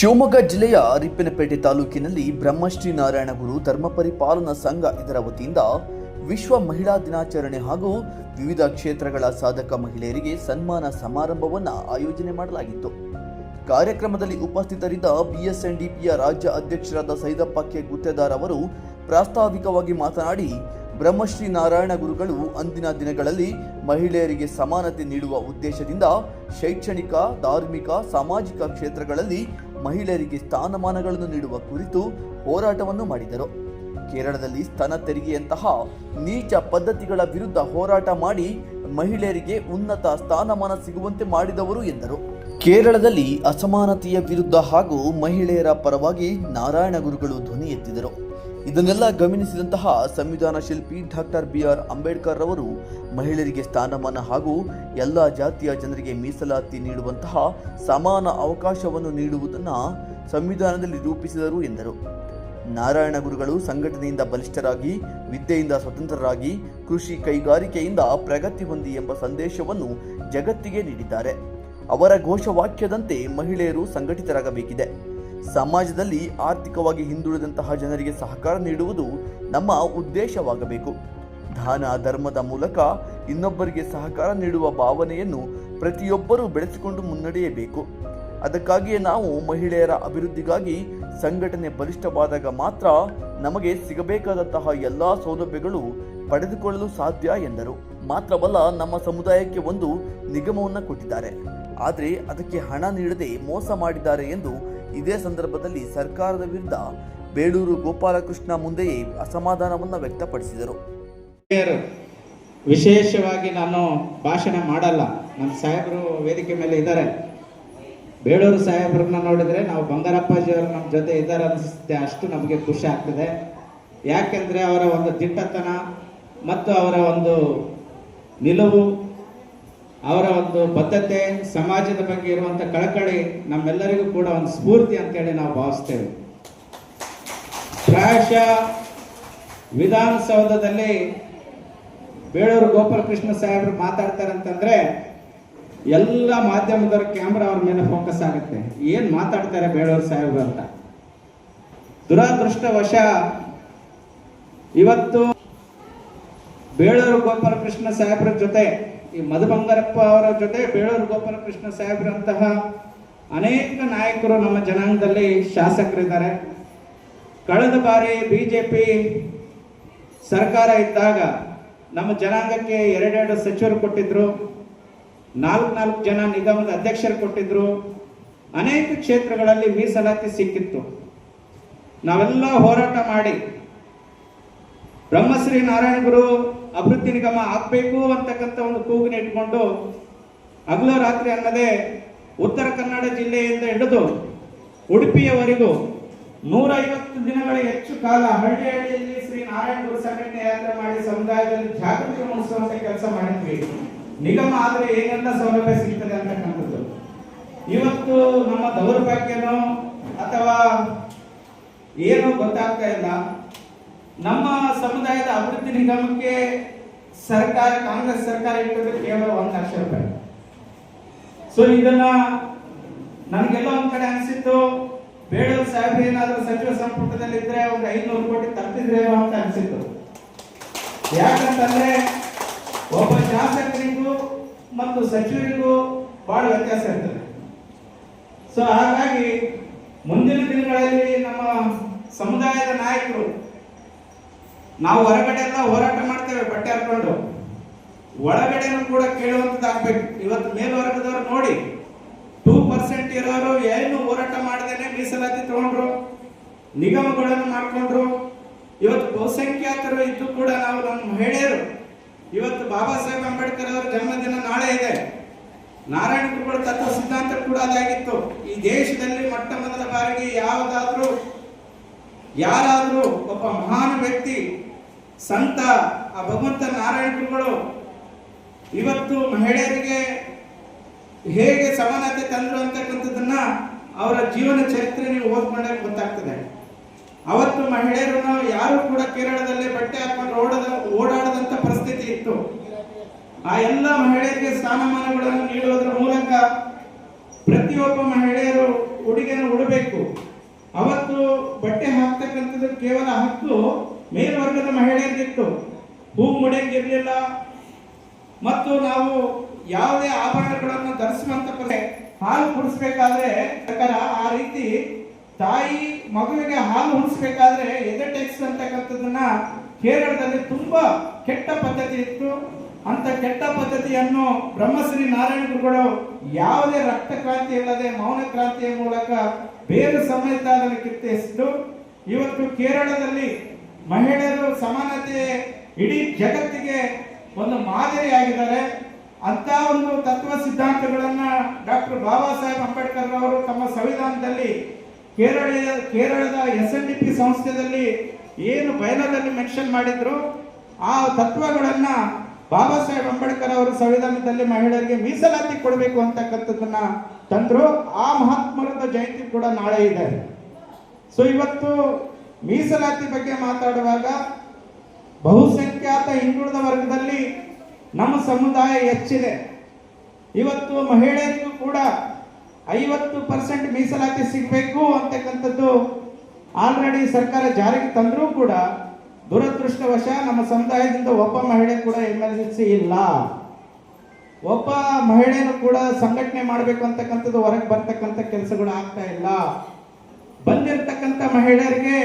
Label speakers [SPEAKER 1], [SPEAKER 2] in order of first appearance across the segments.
[SPEAKER 1] ಶಿವಮೊಗ್ಗ ಜಿಲ್ಲೆಯ ರಿಪ್ಪನಪೇಟೆ ತಾಲೂಕಿನಲ್ಲಿ ಬ್ರಹ್ಮಶ್ರೀ ನಾರಾಯಣ ಗುರು ಧರ್ಮ ಪರಿಪಾಲನಾ ಸಂಘ ಇದರ ವತಿಯಿಂದ ವಿಶ್ವ ಮಹಿಳಾ ದಿನಾಚರಣೆ ಹಾಗೂ ವಿವಿಧ ಕ್ಷೇತ್ರಗಳ ಸಾಧಕ ಮಹಿಳೆಯರಿಗೆ ಸನ್ಮಾನ ಸಮಾರಂಭವನ್ನು ಆಯೋಜನೆ ಮಾಡಲಾಗಿತ್ತು. ಕಾರ್ಯಕ್ರಮದಲ್ಲಿ ಉಪಸ್ಥಿತರಿದ್ದ ಬಿಎಸ್ಎನ್ಡಿಪಿಯ ರಾಜ್ಯ ಅಧ್ಯಕ್ಷರಾದ ಸೈದಪ್ಪ ಕೆ. ಗುತ್ತೇದಾರ್ ಅವರು ಪ್ರಾಸ್ತಾವಿಕವಾಗಿ ಮಾತನಾಡಿ, ಬ್ರಹ್ಮಶ್ರೀ ನಾರಾಯಣ ಗುರುಗಳು ಅಂದಿನ ದಿನಗಳಲ್ಲಿ ಮಹಿಳೆಯರಿಗೆ ಸಮಾನತೆ ನೀಡುವ ಉದ್ದೇಶದಿಂದ ಶೈಕ್ಷಣಿಕ, ಧಾರ್ಮಿಕ, ಸಾಮಾಜಿಕ ಕ್ಷೇತ್ರಗಳಲ್ಲಿ ಮಹಿಳೆಯರಿಗೆ ಸ್ಥಾನಮಾನಗಳನ್ನು ನೀಡುವ ಕುರಿತು ಹೋರಾಟವನ್ನು ಮಾಡಿದರು. ಕೇರಳದಲ್ಲಿ ಸ್ತನ ತೆರಿಗೆಯಂತಹ ನೀಚ ಪದ್ಧತಿಗಳ ವಿರುದ್ಧ ಹೋರಾಟ ಮಾಡಿ ಮಹಿಳೆಯರಿಗೆ ಉನ್ನತ ಸ್ಥಾನಮಾನ ಸಿಗುವಂತೆ ಮಾಡಿದವರು ಎಂದರು. ಕೇರಳದಲ್ಲಿ ಅಸಮಾನತೆಯ ವಿರುದ್ಧ ಹಾಗೂ ಮಹಿಳೆಯರ ಪರವಾಗಿ ನಾರಾಯಣ ಗುರುಗಳು ಧ್ವನಿ ಎತ್ತಿದರು. ಇದನ್ನೆಲ್ಲ ಗಮನಿಸಿದಂತಹ ಸಂವಿಧಾನ ಶಿಲ್ಪಿ ಡಾಕ್ಟರ್ ಬಿ ಆರ್ ಅಂಬೇಡ್ಕರ್ ರವರು ಮಹಿಳೆಯರಿಗೆ ಸ್ಥಾನಮಾನ ಹಾಗೂ ಎಲ್ಲ ಜಾತಿಯ ಜನರಿಗೆ ಮೀಸಲಾತಿ ನೀಡುವಂತಹ ಸಮಾನ ಅವಕಾಶವನ್ನು ನೀಡುವುದನ್ನು ಸಂವಿಧಾನದಲ್ಲಿ ರೂಪಿಸಿದರು ಎಂದರು. ನಾರಾಯಣ ಗುರುಗಳು ಸಂಘಟನೆಯಿಂದ ಬಲಿಷ್ಠರಾಗಿ, ವಿದ್ಯೆಯಿಂದ ಸ್ವತಂತ್ರರಾಗಿ, ಕೃಷಿ ಕೈಗಾರಿಕೆಯಿಂದ ಪ್ರಗತಿ ಹೊಂದಿ ಎಂಬ ಸಂದೇಶವನ್ನು ಜಗತ್ತಿಗೆ ನೀಡಿದ್ದಾರೆ. ಅವರ ಘೋಷವಾಕ್ಯದಂತೆ ಮಹಿಳೆಯರು ಸಂಘಟಿತರಾಗಬೇಕಿದೆ. ಸಮಾಜದಲ್ಲಿ ಆರ್ಥಿಕವಾಗಿ ಹಿಂದುಳಿದಂತಹ ಜನರಿಗೆ ಸಹಕಾರ ನೀಡುವುದು ನಮ್ಮ ಉದ್ದೇಶವಾಗಬೇಕು. ದಾನ ಧರ್ಮದ ಮೂಲಕ ಇನ್ನೊಬ್ಬರಿಗೆ ಸಹಕಾರ ನೀಡುವ ಭಾವನೆಯನ್ನು ಪ್ರತಿಯೊಬ್ಬರೂ ಬೆಳೆಸಿಕೊಂಡು ಮುನ್ನಡೆಯಬೇಕು. ಅದಕ್ಕಾಗಿಯೇ ನಾವು ಮಹಿಳೆಯರ ಅಭಿವೃದ್ಧಿಗಾಗಿ ಸಂಘಟನೆ ಬಲಿಷ್ಠವಾದಾಗ ಮಾತ್ರ ನಮಗೆ ಸಿಗಬೇಕಾದಂತಹ ಎಲ್ಲ ಸೌಲಭ್ಯಗಳು ಪಡೆದುಕೊಳ್ಳಲು ಸಾಧ್ಯ ಎಂದರು. ಮಾತ್ರವಲ್ಲ, ನಮ್ಮ ಸಮುದಾಯಕ್ಕೆ ಒಂದು ನಿಗಮವನ್ನು ಕೊಟ್ಟಿದ್ದಾರೆ. ಆದರೆ ಅದಕ್ಕೆ ಹಣ ನೀಡದೆ ಮೋಸ ಮಾಡಿದ್ದಾರೆ ಎಂದು ಇದೇ ಸಂದರ್ಭದಲ್ಲಿ ಸರ್ಕಾರದ ವಿರುದ್ಧ ಬೇಳೂರು ಗೋಪಾಲಕೃಷ್ಣ ಮುಂದೆಯೇ ಅಸಮಾಧಾನವನ್ನು ವ್ಯಕ್ತಪಡಿಸಿದರು.
[SPEAKER 2] ವಿಶೇಷವಾಗಿ ನಾನು ಭಾಷಣ ಮಾಡಲ್ಲ. ನಮ್ಮ ಸಾಹೇಬರು ವೇದಿಕೆ ಮೇಲೆ ಇದ್ದಾರೆ. ಬೇಳೂರು ಸಾಹೇಬ್ರನ್ನ ನೋಡಿದರೆ ನಾವು ಬಂಗಾರಪ್ಪಾಜಿಯವರು ನಮ್ಮ ಜೊತೆ ಇದ್ದಾರೆ ಅನಿಸುತ್ತೆ. ಅಷ್ಟು ನಮಗೆ ಖುಷಿ ಆಗ್ತದೆ. ಯಾಕೆಂದರೆ ಅವರ ಒಂದು ದಿಟ್ಟತನ ಮತ್ತು ಅವರ ಒಂದು ನಿಲುವು ಅವರ ಒಂದು ಬದ್ಧತೆ ಸಮಾಜದ ಬಗ್ಗೆ ಇರುವಂತ ಕಳಕಳಿ ನಮ್ಮೆಲ್ಲರಿಗೂ ಕೂಡ ಒಂದು ಸ್ಫೂರ್ತಿ ಅಂತೇಳಿ ನಾವು ಭಾವಿಸ್ತೇವೆ. ಪ್ರಾಯಶಃ ವಿಧಾನಸೌಧದಲ್ಲಿ ಬೇಳೂರು ಗೋಪಾಲಕೃಷ್ಣ ಸಾಹೇಬರು ಮಾತಾಡ್ತಾರೆ ಅಂತಂದ್ರೆ ಎಲ್ಲ ಮಾಧ್ಯಮದವ್ರ ಕ್ಯಾಮ್ರಾ ಅವ್ರ ಮೇಲೆ ಫೋಕಸ್ ಆಗುತ್ತೆ. ಏನ್ ಮಾತಾಡ್ತಾರೆ ಬೇಳೂರು ಸಾಹೇಬರು ಅಂತ? ದುರಾದೃಷ್ಟವಶ ಇವತ್ತು ಬೇಳೂರು ಗೋಪಾಲಕೃಷ್ಣ ಸಾಹೇಬ್ರ ಜೊತೆ ಈ ಮಧು ಬಂಗಾರಪ್ಪ ಅವರ ಜೊತೆ ಬೇಳೂರು ಗೋಪಾಲಕೃಷ್ಣ ಸಾಹೇಬ್ರಂತಹ ಅನೇಕ ನಾಯಕರು ನಮ್ಮ ಜನಾಂಗದಲ್ಲಿ ಶಾಸಕರಿದ್ದಾರೆ. ಕಳೆದ ಬಾರಿ ಬಿ ಜೆ ಪಿ ಸರ್ಕಾರ ಇದ್ದಾಗ ನಮ್ಮ ಜನಾಂಗಕ್ಕೆ ಎರಡೆರಡು ಸಚಿವರು ಕೊಟ್ಟಿದ್ರು, ನಾಲ್ಕು ನಾಲ್ಕು ಜನ ನಿಗಮದ ಅಧ್ಯಕ್ಷರು ಕೊಟ್ಟಿದ್ರು. ಅನೇಕ ಕ್ಷೇತ್ರಗಳಲ್ಲಿ ಮೀಸಲಾತಿ ಸಿಕ್ಕಿತ್ತು. ನಾವೆಲ್ಲ ಹೋರಾಟ ಮಾಡಿ ಬ್ರಹ್ಮಶ್ರೀ ನಾರಾಯಣ ಗುರು ಅಭಿವೃದ್ಧಿ ನಿಗಮ ಆಗ್ಬೇಕು ಅಂತಕ್ಕಂಥ ಒಂದು ಕೂಗಿನ ಇಟ್ಕೊಂಡು ಹಗಲು ರಾತ್ರಿ ಅನ್ನದೇ ಉತ್ತರ ಕನ್ನಡ ಜಿಲ್ಲೆಯಿಂದ ಹಿಡಿದು ಉಡುಪಿಯವರೆಗೂ ನೂರ ಐವತ್ತು ದಿನಗಳ ಹೆಚ್ಚು ಕಾಲ ಹಳ್ಳಿ ಹಳ್ಳಿಯಲ್ಲಿ ಶ್ರೀ ನಾರಾಯಣ ಗುರು ಸಂಘಟನೆ ಯಾತ್ರೆ ಮಾಡಿ ಸಮುದಾಯದಲ್ಲಿ ಜಾಗೃತಿ ಮೂಡಿಸುವಂತ ಕೆಲಸ ಮಾಡಿದ್ವಿ. ನಿಗಮ ಆದ್ರೆ ಏನೆಲ್ಲ ಸೌಲಭ್ಯ ಸಿಗ್ತದೆ ಅಂತಕ್ಕಂಥದ್ದು ಇವತ್ತು ನಮ್ಮ ದೌರ್ಭಾಗ್ಯನೋ ಅಥವಾ ಏನೋ ಗೊತ್ತಾಗ್ತಾ ಇಲ್ಲ. ನಮ್ಮ ಸಮುದಾಯದ ಅಭಿವೃದ್ಧಿ ನಿಗಮಕ್ಕೆ ಸರ್ಕಾರ, ಕಾಂಗ್ರೆಸ್ ಸರ್ಕಾರ ಇಟ್ಟದ್ದು ಕೇವಲ ಒಂದು ಲಕ್ಷ ರೂಪಾಯಿ. ಸೊ ಇದನ್ನ ನನಗೆಲ್ಲ ಒಂದ್ ಕಡೆ ಅನಿಸಿತ್ತು ಬೇಡೂರು ಸಾಹೇಬ್ರು ಏನಾದ್ರೂ ಸಚಿವ ಸಂಪುಟದಲ್ಲಿ ಇದ್ರೆ ಒಂದು ಐನೂರು ಕೋಟಿ ತಪ್ಪಿದ್ರೇನೋ ಅಂತ ಅನಿಸಿತ್ತು. ಯಾಕಂತಂದ್ರೆ ಒಬ್ಬ ಶಾಸಕರಿಗೂ ಮತ್ತು ಸಚಿವರಿಗೂ ಬಹಳ ವ್ಯತ್ಯಾಸ ಇರ್ತದೆ. ಸೊ ಹಾಗಾಗಿ ಮುಂದಿನ ದಿನಗಳಲ್ಲಿ ನಮ್ಮ ಸಮುದಾಯದ ನಾಯಕರು ನಾವು ಹೊರಗಡೆ ಎಲ್ಲ ಹೋರಾಟ ಮಾಡ್ತೇವೆ, ಬಟ್ಟೆ ಹಾಕೊಂಡು. ಒಳಗಡೆನೂ ಕೂಡ ಕೇಳುವಂತದ್ದಾಗ್ಬೇಕು ಇವತ್ತು ಮೇಲ್ವರ್ಗದವ್ರು ನೋಡಿ ಟೂ ಪರ್ಸೆಂಟ್ ಇರೋರು ಏನು ಹೋರಾಟ ಮಾಡದೇನೆ ಮೀಸಲಾತಿ ತಗೊಂಡ್ರು, ನಿಗಮಗಳನ್ನು ಮಾಡ್ಕೊಂಡ್ರು. ಇವತ್ತು ಬಹುಸಂಖ್ಯಾತರು ಇದ್ದು ಕೂಡ ನಾವು ನಮ್ಮ ಮಹಿಳೆಯರು. ಇವತ್ತು ಬಾಬಾ ಸಾಹೇಬ್ ಅಂಬೇಡ್ಕರ್ ಅವರ ಜನ್ಮದಿನ ನಾಳೆ ಇದೆ. ನಾರಾಯಣ ಗುರುಗಳ ತತ್ವ ಸಿದ್ಧಾಂತ ಕೂಡ ಅದಾಗಿತ್ತು. ಈ ದೇಶದಲ್ಲಿ ಮೊಟ್ಟ ಮೊದಲ ಬಾರಿಗೆ ಯಾವುದಾದ್ರೂ, ಯಾರಾದರೂ ಒಬ್ಬ ಮಹಾನ್ ವ್ಯಕ್ತಿ ಸಂತ, ಆ ಭಗವಂತ ನಾರಾಯಣ ಗುರುಗಳು, ಇವತ್ತು ಮಹಿಳೆಯರಿಗೆ ಹೇಗೆ ಸಮಾನತೆ ತಂದ್ರು ಅಂತಕ್ಕಂಥದ್ದನ್ನ ಅವರ ಜೀವನ ಚರಿತ್ರೆ ನೀವು ಓದ್ಕೊಂಡಾಗ ಗೊತ್ತಾಗ್ತದೆ. ಅವತ್ತು ಮಹಿಳೆಯರನ್ನು ಯಾರು ಕೂಡ ಕೇರಳದಲ್ಲಿ ಬಟ್ಟೆ ಹಾಕೊಂಡು ಓಡದ, ಓಡಾಡದಂತ ಪರಿಸ್ಥಿತಿ ಇತ್ತು. ಆ ಎಲ್ಲ ಮಹಿಳೆಯರಿಗೆ ಸ್ಥಾನಮಾನಗಳನ್ನು ನೀಡುವುದರ ಮೂಲಕ ಪ್ರತಿಯೊಬ್ಬ ಮಹಿಳೆಯರು ಉಡುಗೆನ ಉಡಬೇಕು. ಅವತ್ತು ಬಟ್ಟೆ ಹಾಕ್ತಕ್ಕಂಥದ್ದು ಕೇವಲ ಹಕ್ಕು ಮೇಲ್ವರ್ಗದ ಮಹಿಳೆಯರಿಗಿತ್ತು. ಹೂ ಮುಡಿಯಂಗಿರ್ಲಿಲ್ಲ ಮತ್ತು ನಾವು ಯಾವುದೇ ಆಭರಣಗಳನ್ನು ಧರಿಸುವಂತ ಹಾಲು ಕುಡಿಸ್ಬೇಕಾದ್ರೆ ಪ್ರಕಾರ ಆ ರೀತಿ ತಾಯಿ ಮಗುವಿಗೆ ಹಾಲು ಹುಣಿಸ್ಬೇಕಾದ್ರೆ ಎದೆ ಟೆಕ್ಸ್ ಅಂತಕ್ಕಂಥದ್ದನ್ನ ಕೇರಳದಲ್ಲಿ ತುಂಬಾ ಕೆಟ್ಟ ಪದ್ಧತಿ ಇತ್ತು. ಅಂತ ಕೆಟ್ಟ ಪದ್ಧತಿಯನ್ನು ಬ್ರಹ್ಮಶ್ರೀ ನಾರಾಯಣ ಗುರುಗಳು ಯಾವುದೇ ರಕ್ತ ಕ್ರಾಂತಿ ಇಲ್ಲದೆ ಮೌನ ಕ್ರಾಂತಿಯ ಮೂಲಕ ಬೇರೆ ಸಮೇತ ಕಿತ್ತೆಸಿದ್ದು ಇವತ್ತು ಕೇರಳದಲ್ಲಿ ಮಹಿಳೆಯರು ಸಮಾನತೆ ಇಡೀ ಜಗತ್ತಿಗೆ ಒಂದು ಮಾದರಿಯಾಗಿದ್ದಾರೆ. ಅಂತ ಒಂದು ತತ್ವ ಸಿದ್ಧಾಂತಗಳನ್ನ ಡಾಕ್ಟರ್ ಬಾಬಾ ಸಾಹೇಬ್ ಅಂಬೇಡ್ಕರ್ ಅವರು ತಮ್ಮ ಸಂವಿಧಾನದಲ್ಲಿ ಕೇರಳ ಕೇರಳದ ಎಸ್ ಎನ್ ಡಿ ಪಿ ಸಂಸ್ಥೆಯಲ್ಲಿ ಏನು ಬಯಲದಲ್ಲಿ ಮೆನ್ಷನ್ ಮಾಡಿದ್ರು, ಆ ತತ್ವಗಳನ್ನ ಬಾಬಾ ಸಾಹೇಬ್ ಅಂಬೇಡ್ಕರ್ ಅವರು ಸಂವಿಧಾನದಲ್ಲಿ ಮಹಿಳೆಯರಿಗೆ ಮೀಸಲಾತಿ ಕೊಡಬೇಕು ಅಂತಕ್ಕಂಥದ್ದನ್ನ ತಂದ್ರು. ಆ ಮಹಾತ್ಮರದ ಜಯಂತಿ ಕೂಡ ನಾಳೆ ಇದೆ. ಸೊ ಇವತ್ತು ಮೀಸಲಾತಿ ಬಗ್ಗೆ ಮಾತಾಡುವಾಗ ಬಹುಸಂಖ್ಯಾತ ಹಿಂದುಳಿದ ವರ್ಗದಲ್ಲಿ ನಮ್ಮ ಸಮುದಾಯ ಹೆಚ್ಚಿದೆ. ಇವತ್ತು ಮಹಿಳೆಯರಿಗೂ ಕೂಡ ಐವತ್ತು ಪರ್ಸೆಂಟ್ ಮೀಸಲಾತಿ ಸಿಗಬೇಕು ಅಂತಕ್ಕಂಥದ್ದು ಆಲ್ರೆಡಿ ಸರ್ಕಾರ ಜಾರಿಗೆ ತಂದರೂ ಕೂಡ ದುರದೃಷ್ಟವಶ ನಮ್ಮ ಸಮುದಾಯದಿಂದ ಒಬ್ಬ ಮಹಿಳೆ ಕೂಡ ಎಮರ್ಜೆನ್ಸಿ ಇಲ್ಲ. ಒಬ್ಬ ಮಹಿಳೆಯನ್ನು ಕೂಡ ಸಂಘಟನೆ ಮಾಡಬೇಕು ಅಂತಕ್ಕಂಥದ್ದು ಹೊರಗೆ ಬರ್ತಕ್ಕಂಥ ಕೆಲಸಗಳು ಆಗ್ತಾ ಇಲ್ಲ. ಬಂದಿರತಕ್ಕಂಥ ಮಹಿಳೆಯರಿಗೆ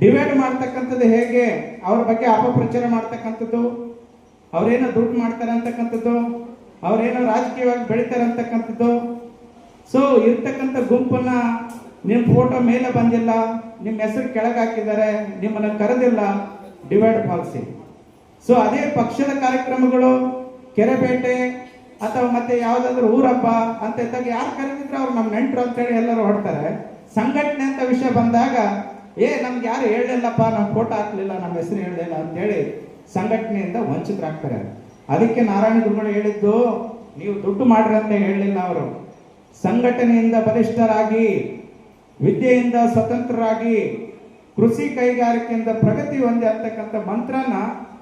[SPEAKER 2] ಡಿವೈಡ್ ಮಾಡ್ತಕ್ಕಂಥದ್ದು ಹೇಗೆ? ಅವ್ರ ಬಗ್ಗೆ ಅಪಪ್ರಚಾರ ಮಾಡ್ತಕ್ಕಂಥದ್ದು? ಅವ್ರೇನೋ ದುಡ್ಡು ಮಾಡ್ತಾರೆ ಅಂತಕ್ಕಂಥದ್ದು? ಅವ್ರೇನೋ ರಾಜಕೀಯವಾಗಿ ಬೆಳಿತಾರೆ ಅಂತಕ್ಕಂಥದ್ದು? ಸೊ ಇರ್ತಕ್ಕಂಥ ಗುಂಪನ್ನ ನಿಮ್ಮ ಫೋಟೋ ಮೇಲೆ ಬಂದಿಲ್ಲ ನಿಮ್ಮ ಹೆಸರು ಕೆಳಗೆ ಹಾಕಿದ್ದಾರೆ, ನಿಮ್ಮನ್ನ ಕರೆದಿಲ್ಲ ಡಿವೈಡ್ ಪಾಲಿಸಿ ಸೊ ಅದೇ ಪಕ್ಷದ ಕಾರ್ಯಕ್ರಮಗಳು ಕೆರೆಬೇಟೆ ಅಥವಾ ಮತ್ತೆ ಯಾವ್ದಾದ್ರು ಊರಪ್ಪ ಅಂತ ಇದ್ದಾಗ ಯಾರು ಕರೆದಿದ್ರೆ ಅವ್ರು ನಮ್ಮ ನೆಂಟರು ಅಂತೇಳಿ ಎಲ್ಲರೂ ಹೊಡ್ತಾರೆ ಸಂಘಟನೆ ಅಂತ ವಿಷಯ ಬಂದಾಗ ಏ, ನಮ್ಗೆ ಯಾರು ಹೇಳಲಿಲ್ಲಪ್ಪ ನಮ್ಮ ಫೋಟೋ ಹಾಕ್ಲಿಲ್ಲ ನಮ್ಮ ಹೆಸರು ಹೇಳಲಿಲ್ಲ ಅಂತೇಳಿ ಸಂಘಟನೆಯಿಂದ ವಂಚಿತರಾಗ್ತಾರೆ. ಅದಕ್ಕೆ ನಾರಾಯಣ ಗುರುಗಳು ಹೇಳಿದ್ದು, ನೀವು ದುಡ್ಡು ಮಾಡ್ರಿ ಅಂತ ಹೇಳಲಿಲ್ಲ ಅವರು. ಸಂಘಟನೆಯಿಂದ ಬಲಿಷ್ಠರಾಗಿ, ವಿದ್ಯೆಯಿಂದ ಸ್ವತಂತ್ರರಾಗಿ, ಕೃಷಿ ಕೈಗಾರಿಕೆಯಿಂದ ಪ್ರಗತಿ ಹೊಂದಿ ಅಂತಕ್ಕಂಥ ಮಂತ್ರನ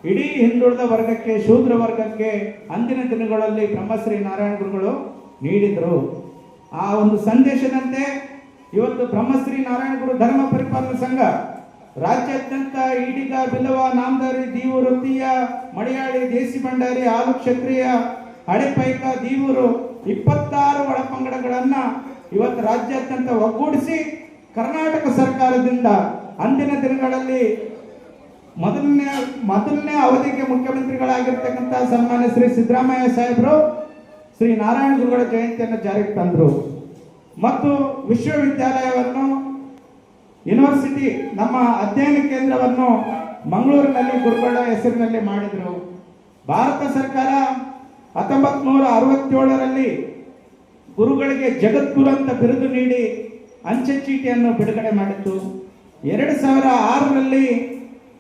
[SPEAKER 2] ಇಡೀ ಹಿಂದುಳಿದ ವರ್ಗಕ್ಕೆ, ಶೂದ್ರ ವರ್ಗಕ್ಕೆ ಅಂದಿನ ದಿನಗಳಲ್ಲಿ ಬ್ರಹ್ಮಶ್ರೀ ನಾರಾಯಣ ಗುರುಗಳು ನೀಡಿದರು. ಆ ಒಂದು ಸಂದೇಶದಂತೆ ಇವತ್ತು ಬ್ರಹ್ಮಶ್ರೀ ನಾರಾಯಣ ಗುರು ಧರ್ಮ ಪರಿಪಾಲನಾ ಸಂಘ ರಾಜ್ಯಾದ್ಯಂತ ಈಡಿಗ ಬಿಲ್ಲವ ನಾಮದಾರಿ ದೀವು ತೀಯ ಮಡಿಯಾಳಿ ದೇಸಿ ಭಂಡಾರಿ ಹಾಲು ಕ್ಷತ್ರಿಯ ಹಳೆಪೈಕ ದೀವರು ಇಪ್ಪತ್ತಾರು ಒಳಪಂಗಡಗಳನ್ನು ಇವತ್ತು ರಾಜ್ಯಾದ್ಯಂತ ಒಗ್ಗೂಡಿಸಿ ಕರ್ನಾಟಕ ಸರ್ಕಾರದಿಂದ ಅಂದಿನ ದಿನಗಳಲ್ಲಿ ಮೊದಲನೇ ಮೊದಲನೇ ಅವಧಿಗೆ ಮುಖ್ಯಮಂತ್ರಿಗಳಾಗಿರ್ತಕ್ಕಂಥ ಸನ್ಮಾನ್ಯ ಶ್ರೀ ಸಿದ್ದರಾಮಯ್ಯ ಸಾಹೇಬರು ಶ್ರೀ ನಾರಾಯಣ ಗುರುಗಳ ಜಯಂತಿಯನ್ನು ಜಾರಿಗೆ ತಂದರು. ಮತ್ತು ವಿಶ್ವವಿದ್ಯಾಲಯವನ್ನು, ಯೂನಿವರ್ಸಿಟಿ, ನಮ್ಮ ಅಧ್ಯಯನ ಕೇಂದ್ರವನ್ನು ಮಂಗಳೂರಿನಲ್ಲಿ ಗುರುಗಳ ಹೆಸರಿನಲ್ಲಿ ಮಾಡಿದರು. ಭಾರತ ಸರ್ಕಾರ ಹತ್ತೊಂಬತ್ ನೂರ ಅರವತ್ತೇಳರಲ್ಲಿ ಗುರುಗಳಿಗೆ ಜಗದ್ಗುರು ಅಂತ ಬಿರುದು ನೀಡಿ ಅಂಚೆ ಚೀಟಿಯನ್ನು ಬಿಡುಗಡೆ ಮಾಡಿತ್ತು. ಎರಡು ಸಾವಿರ ಆರರಲ್ಲಿ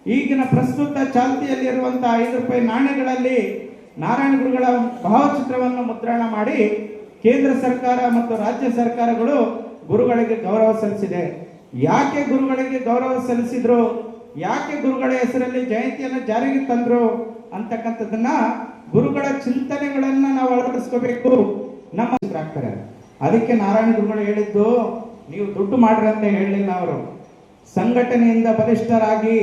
[SPEAKER 2] ಈಗಿನ ಪ್ರಸ್ತುತ ಚಾಲ್ತಿಯಲ್ಲಿರುವಂತಹ ಐದು ರೂಪಾಯಿ ನಾಣ್ಯಗಳಲ್ಲಿ ನಾರಾಯಣ ಗುರುಗಳ ಭಾವಚಿತ್ರವನ್ನು ಮುದ್ರಣ ಮಾಡಿ ಕೇಂದ್ರ ಸರ್ಕಾರ ಮತ್ತು ರಾಜ್ಯ ಸರ್ಕಾರಗಳು ಗುರುಗಳಿಗೆ ಗೌರವ ಸಲ್ಲಿಸಿದೆ. ಯಾಕೆ ಗುರುಗಳಿಗೆ ಗೌರವ ಸಲ್ಲಿಸಿದ್ರು? ಯಾಕೆ ಗುರುಗಳ ಹೆಸರಲ್ಲಿ ಜಯಂತಿಯನ್ನು ಜಾರಿಗೆ ತಂದ್ರು? ಅಂತಕ್ಕಂಥದ್ದನ್ನ ಗುರುಗಳ ಚಿಂತನೆಗಳನ್ನ ನಾವು ಅಳವಡಿಸ್ಕೋಬೇಕು. ನಮ್ಮ ಆಗ್ತಾರೆ ಅದಕ್ಕೆ ನಾರಾಯಣ ಗುರುಗಳು ಹೇಳಿದ್ದು, ನೀವು ದುಡ್ಡು ಮಾಡ್ರಿ ಅಂತ ಹೇಳಲಿಲ್ಲ ಅವರು. ಸಂಘಟನೆಯಿಂದ ಬಲಿಷ್ಠರಾಗಿ,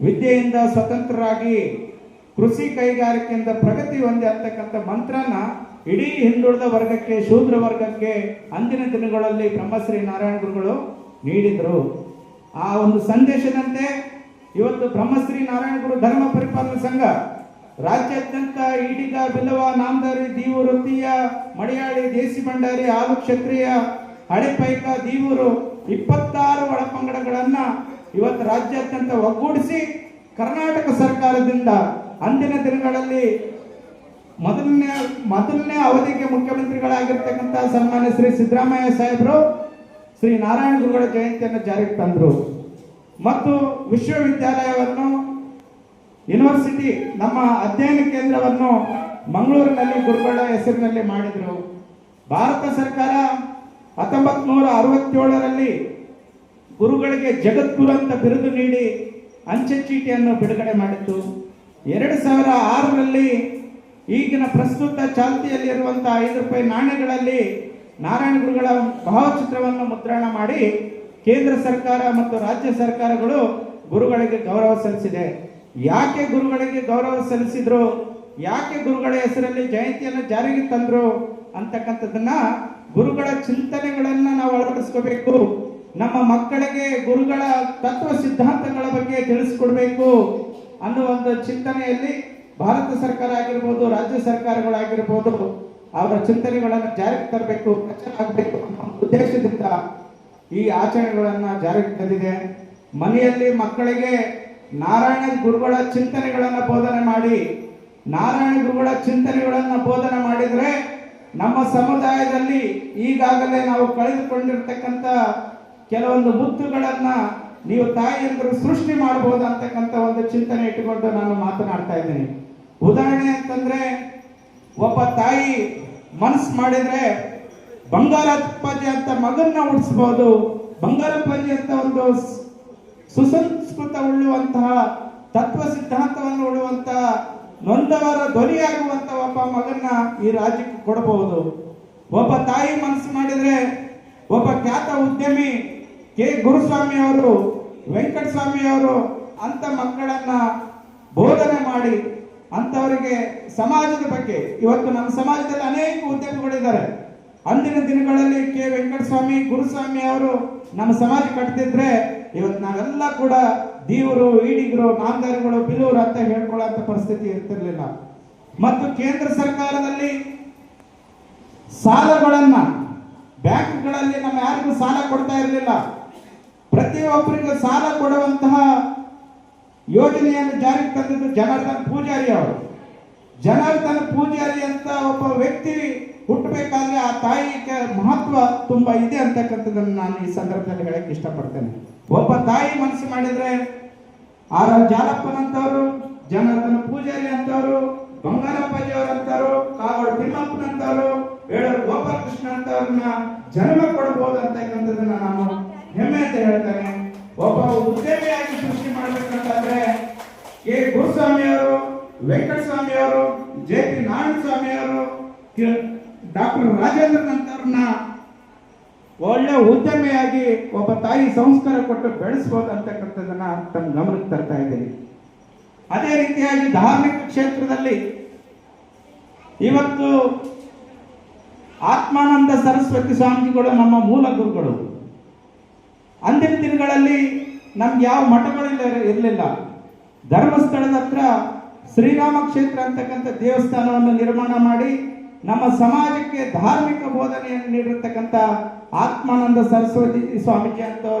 [SPEAKER 2] ವಿದ್ಯೆಯಿಂದ ಸ್ವತಂತ್ರರಾಗಿ, ಕೃಷಿ ಕೈಗಾರಿಕೆಯಿಂದ ಪ್ರಗತಿ ಹೊಂದಿ ಅಂತಕ್ಕಂಥ ಮಂತ್ರನ ಇಡೀ ಹಿಂದುಳಿದ ವರ್ಗಕ್ಕೆ, ಶೂದ್ರ ವರ್ಗಕ್ಕೆ ಅಂದಿನ ದಿನಗಳಲ್ಲಿ ಬ್ರಹ್ಮಶ್ರೀ ನಾರಾಯಣ ಗುರುಗಳು ನೀಡಿದರು. ಆ ಒಂದು ಸಂದೇಶದಂತೆ ಇವತ್ತು ಬ್ರಹ್ಮಶ್ರೀ ನಾರಾಯಣ ಗುರು ಧರ್ಮ ಪರಿಪಾಲನಾ ಸಂಘ ರಾಜ್ಯಾದ್ಯಂತ ಈಡಿಗ, ಬಿಲ್ಲವ ನಾಮದಾರಿ ದೀವು ವೃತ್ತಿಯ ಮಡಿಯಾಳಿ, ದೇಸಿ ಭಂಡಾರಿ, ಹಾಲು ಕ್ಷತ್ರಿಯ, ಹಳೆಪೈಕ, ದೀವೂರು ಇಪ್ಪತ್ತಾರು ಒಳಪಂಗಡಗಳನ್ನ ಇವತ್ತು ರಾಜ್ಯಾದ್ಯಂತ ಒಗ್ಗೂಡಿಸಿ ಕರ್ನಾಟಕ ಸರ್ಕಾರದಿಂದ ಅಂದಿನ ದಿನಗಳಲ್ಲಿ ಮೊದಲನೇ ಮೊದಲನೇ ಅವಧಿಗೆ ಮುಖ್ಯಮಂತ್ರಿಗಳಾಗಿರ್ತಕ್ಕಂಥ ಸನ್ಮಾನ್ಯ ಶ್ರೀ ಸಿದ್ದರಾಮಯ್ಯ ಸಾಹೇಬರು ಶ್ರೀ ನಾರಾಯಣ ಗುರುಗಳ ಜಯಂತಿಯನ್ನು ಜಾರಿಗೆ ತಂದರು. ಮತ್ತು ವಿಶ್ವವಿದ್ಯಾಲಯವನ್ನು, ಯೂನಿವರ್ಸಿಟಿ, ನಮ್ಮ ಅಧ್ಯಯನ ಕೇಂದ್ರವನ್ನು ಮಂಗಳೂರಿನಲ್ಲಿ ಗುರುಗಳ ಹೆಸರಿನಲ್ಲಿ ಮಾಡಿದರು. ಭಾರತ ಸರ್ಕಾರ ಹತ್ತೊಂಬತ್ ನೂರ ಅರವತ್ತೇಳರಲ್ಲಿ ಗುರುಗಳಿಗೆ ಜಗದ್ಗುರು ಅಂತ ಬಿರುದು ನೀಡಿ ಅಂಚೆ ಚೀಟಿಯನ್ನು ಬಿಡುಗಡೆ ಮಾಡಿತ್ತು. ಎರಡು ಸಾವಿರ ಆರರಲ್ಲಿ ಈಗಿನ ಪ್ರಸ್ತುತ ಚಾಲ್ತಿಯಲ್ಲಿರುವಂತಹ ಐದು ರೂಪಾಯಿ ನಾಣ್ಯಗಳಲ್ಲಿ ನಾರಾಯಣ ಗುರುಗಳ ಭಾವಚಿತ್ರವನ್ನು ಮುದ್ರಣ ಮಾಡಿ ಕೇಂದ್ರ ಸರ್ಕಾರ ಮತ್ತು ರಾಜ್ಯ ಸರ್ಕಾರಗಳು ಗುರುಗಳಿಗೆ ಗೌರವ ಸಲ್ಲಿಸಿದೆ. ಯಾಕೆ ಗುರುಗಳಿಗೆ ಗೌರವ ಸಲ್ಲಿಸಿದ್ರು? ಯಾಕೆ ಗುರುಗಳ ಹೆಸರಲ್ಲಿ ಜಯಂತಿಯನ್ನು ಜಾರಿಗೆ ತಂದ್ರು ಅಂತಕ್ಕಂಥದ್ದನ್ನ ಗುರುಗಳ ಚಿಂತನೆಗಳನ್ನ ನಾವು ಅಳವಡಿಸ್ಕೋಬೇಕು. ನಮ್ಮ ಮಕ್ಕಳಿಗೆ ಗುರುಗಳ ತತ್ವ ಸಿದ್ಧಾಂತಗಳ ಬಗ್ಗೆ ತಿಳಿಸ್ಕೊಡ್ಬೇಕು ಅನ್ನೋ ಒಂದು ಚಿಂತನೆಯಲ್ಲಿ ಭಾರತ ಸರ್ಕಾರ ಆಗಿರ್ಬೋದು, ರಾಜ್ಯ ಸರ್ಕಾರಗಳಾಗಿರ್ಬೋದು ಅವರ ಚಿಂತನೆಗಳನ್ನು ಜಾರಿಗೆ ತರಬೇಕು, ಪ್ರಚಾರ ಆಗಬೇಕು ಉದ್ದೇಶದಿಂದ ಈ ಆಚರಣೆಗಳನ್ನು ಜಾರಿಗೆ ತಂದಿದೆ. ಮನೆಯಲ್ಲಿ ಮಕ್ಕಳಿಗೆ ನಾರಾಯಣ ಗುರುಗಳ ಚಿಂತನೆಗಳನ್ನು ಬೋಧನೆ ಮಾಡಿ, ನಾರಾಯಣ ಗುರುಗಳ ಚಿಂತನೆಗಳನ್ನು ಬೋಧನೆ ಮಾಡಿದರೆ ನಮ್ಮ ಸಮುದಾಯದಲ್ಲಿ ಈಗಾಗಲೇ ನಾವು ಕಳೆದುಕೊಂಡಿರ್ತಕ್ಕಂಥ ಕೆಲವೊಂದು ಮುತ್ತುಗಳನ್ನ ನೀವು ತಾಯಿಯಂದರು ಸೃಷ್ಟಿ ಮಾಡಬಹುದು ಅಂತಕ್ಕಂಥ ಒಂದು ಚಿಂತನೆ ಇಟ್ಟುಕೊಂಡು ನಾನು ಮಾತನಾಡ್ತಾ ಇದ್ದೀನಿ. ಉದಾಹರಣೆ ಅಂತಂದ್ರೆ, ಒಬ್ಬ ತಾಯಿ ಮನಸ್ಸು ಮಾಡಿದ್ರೆ ಬಂಗಾರಪ್ಪಾಜಿ ಅಂತ ಮಗನ್ನ ಉಳಿಸ್ಬೋದು ಬಂಗಾರಪ್ಪಾಜಿ ಅಂತ ಒಂದು ಸುಸಂಸ್ಕೃತ ಉಳ್ಳುವಂತಹ, ತತ್ವ ಸಿದ್ಧಾಂತವನ್ನು ಉಳ್ಳುವಂತಹ ನೊಂದವರ ಧ್ವನಿಯಾಗುವಂತ ಒಬ್ಬ ಮಗನ್ನ ಈ ರಾಜ್ಯಕ್ಕೆ ಕೊಡಬಹುದು ಒಬ್ಬ ತಾಯಿ ಮನಸ್ಸು ಮಾಡಿದ್ರೆ, ಒಬ್ಬ ಖ್ಯಾತ ಉದ್ಯಮಿ ಕೆ. ಗುರುಸ್ವಾಮಿ ಅವರು ವೆಂಕಟಸ್ವಾಮಿ ಅವರು ಅಂತ ಮಕ್ಕಳನ್ನ ಬೋಧನೆ ಮಾಡಿ ಅಂತವರಿಗೆ ಸಮಾಜದ ಬಗ್ಗೆ, ಇವತ್ತು ನಮ್ಮ ಸಮಾಜದಲ್ಲಿ ಅನೇಕ ಉದ್ಯಮಗಳಿದ್ದಾರೆ. ಅಂದಿನ ದಿನಗಳಲ್ಲಿ ಕೆ. ವೆಂಕಟಸ್ವಾಮಿ, ಗುರುಸ್ವಾಮಿ ಅವರು ನಮ್ಮ ಸಮಾಜ ಕಟ್ತಿದ್ರೆ ಇವತ್ತು ನಾವೆಲ್ಲ ಕೂಡ ದೀವರು, ಈಡಿಗರು ನಾಮದಾರಿಗಳು ಬಿಲೂರು ಅಂತ ಹೇಳ್ಕೊಳ್ಳೋ ಪರಿಸ್ಥಿತಿ ಇರ್ತಿರ್ಲಿಲ್ಲ. ಮತ್ತು ಕೇಂದ್ರ ಸರ್ಕಾರದಲ್ಲಿ ಸಾಲಗಳನ್ನ ಬ್ಯಾಂಕ್ಗಳಲ್ಲಿ ನಮ್ಮ ಯಾರಿಗೂ ಸಾಲ ಕೊಡ್ತಾ ಇರಲಿಲ್ಲ. ಪ್ರತಿಯೊಬ್ಬರಿಗೂ ಸಾಲ ಕೊಡುವಂತಹ ಯೋಜನೆಯನ್ನು ಜಾರಿಗೆ ತಂದಿದ್ದು ಜನಾರ್ದನ್ ಪೂಜಾರಿ ಅವರು. ಜನಾರ್ದನ್ ಪೂಜಾರಿ ಅಂತ ಒಬ್ಬ ವ್ಯಕ್ತಿ ಹುಟ್ಟಬೇಕಾದ್ರೆ ಆ ತಾಯಿಗೆ ಮಹತ್ವ ತುಂಬಾ ಇದೆ ಅಂತಕ್ಕಂಥದ್ದನ್ನು ನಾನು ಈ ಸಂದರ್ಭದಲ್ಲಿ ಹೇಳಕ್ ಇಷ್ಟಪಡ್ತೇನೆ. ಒಬ್ಬ ತಾಯಿ ಮನಸ್ಸು ಮಾಡಿದ್ರೆ ಆರ್ ಜಾಲಪ್ಪನಂತವರು, ಜನಾರ್ದನ ಪೂಜಾರಿ ಅಂತವರು ಬಂಗಾರಪ್ಪಾಜಿ ಅವರಂತವರು ಕಾಗೋಡು ತಿಮ್ಮಪ್ಪನಂತವರು ಬೇಡೂರು ಗೋಪಾಲಕೃಷ್ಣ ಅಂತವ್ರನ್ನ ಜನ್ಮ ಕೊಡಬಹುದು ಅಂತಕ್ಕಂಥದ್ದನ್ನ ನಾನು ಹೆಮ್ಮೆ ಅಂತ ಹೇಳ್ತಾನೆ. ಒಬ್ಬ ಉದ್ಯಮಿಯಾಗಿ ಸೃಷ್ಟಿ ಮಾಡ್ಬೇಕಂತಂದ್ರೆ ಕೆ. ಗುರುಸ್ವಾಮಿ ಅವರು ವೆಂಕಟಸ್ವಾಮಿ ಅವರು ಜೆ. ಪಿ. ನಾರಾಯಣ ಸ್ವಾಮಿ ಅವರು ಡಾಕ್ಟರ್ ರಾಜೇಂದ್ರ ನಂತರನ್ನ ಒಳ್ಳೆ ಉದ್ಯಮಿಯಾಗಿ ಒಬ್ಬ ತಾಯಿ ಸಂಸ್ಕಾರ ಕೊಟ್ಟು ಬೆಳೆಸ್ಬೋದು ಅಂತಕ್ಕಂಥದ್ದನ್ನ ತಮ್ಮ ಗಮನಕ್ಕೆ ತರ್ತಾ ಇದ್ದೀನಿ. ಅದೇ ರೀತಿಯಾಗಿ ಧಾರ್ಮಿಕ ಕ್ಷೇತ್ರದಲ್ಲಿ ಇವತ್ತು ಆತ್ಮಾನಂದ ಸರಸ್ವತಿ ಸ್ವಾಮಿಗಳು ನಮ್ಮ ಮೂಲ ಗುರುಗಳು. ಅಂದಿನ ದಿನಗಳಲ್ಲಿ ನಮ್ಗೆ ಯಾವ ಮಠಗಳಿಲ್ಲ ಇರಲಿಲ್ಲ. ಧರ್ಮಸ್ಥಳದ ಹತ್ರ ಶ್ರೀರಾಮ ಕ್ಷೇತ್ರ ಅಂತಕ್ಕಂಥ ದೇವಸ್ಥಾನವನ್ನು ನಿರ್ಮಾಣ ಮಾಡಿ ನಮ್ಮ ಸಮಾಜಕ್ಕೆ ಧಾರ್ಮಿಕ ಬೋಧನೆಯನ್ನು ನೀಡಿರ್ತಕ್ಕಂಥ ಆತ್ಮಾನಂದ ಸರಸ್ವತಿ ಸ್ವಾಮೀಜಿ ಅಂತವರು.